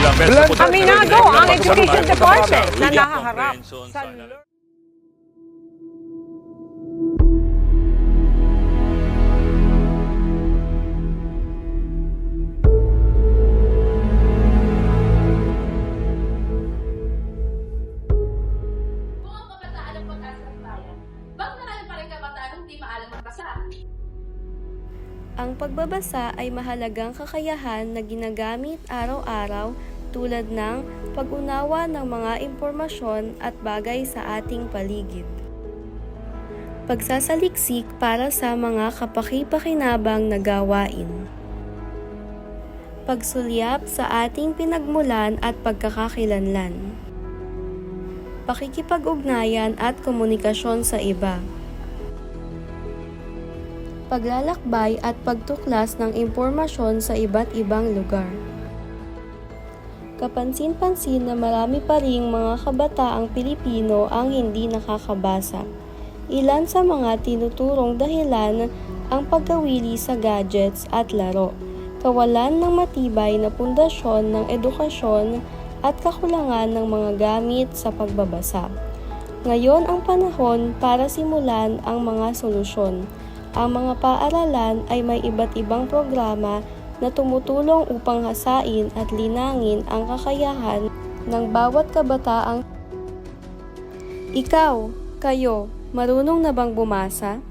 Ilang beses po tayo Aminado ang ng Education kasama- Department na Media nahaharap sa sa- Kung ang kabataan ang pag-asa ng bayan, bakit marami pa rin kabataan ang di maalam magbasa? Ang pagbabasa ay mahalagang kakayahan na ginagamit araw-araw tulad ng pag-unawa ng mga impormasyon at bagay sa ating paligid. Pagsasaliksik para sa mga kapaki-pakinabang na gawain. Pagsulyap sa ating pinagmulan at pagkakakilanlan. Pakikipag-ugnayan at komunikasyon sa iba paglalakbay at pagtuklas ng impormasyon sa iba't ibang lugar. Kapansin-pansin na marami pa ring mga kabataang Pilipino ang hindi nakakabasa. Ilan sa mga tinuturong dahilan ang pagkawili sa gadgets at laro, kawalan ng matibay na pundasyon ng edukasyon at kakulangan ng mga gamit sa pagbabasa. Ngayon ang panahon para simulan ang mga solusyon. Ang mga paaralan ay may iba't ibang programa na tumutulong upang hasain at linangin ang kakayahan ng bawat kabataang Ikaw, kayo, marunong na bang bumasa?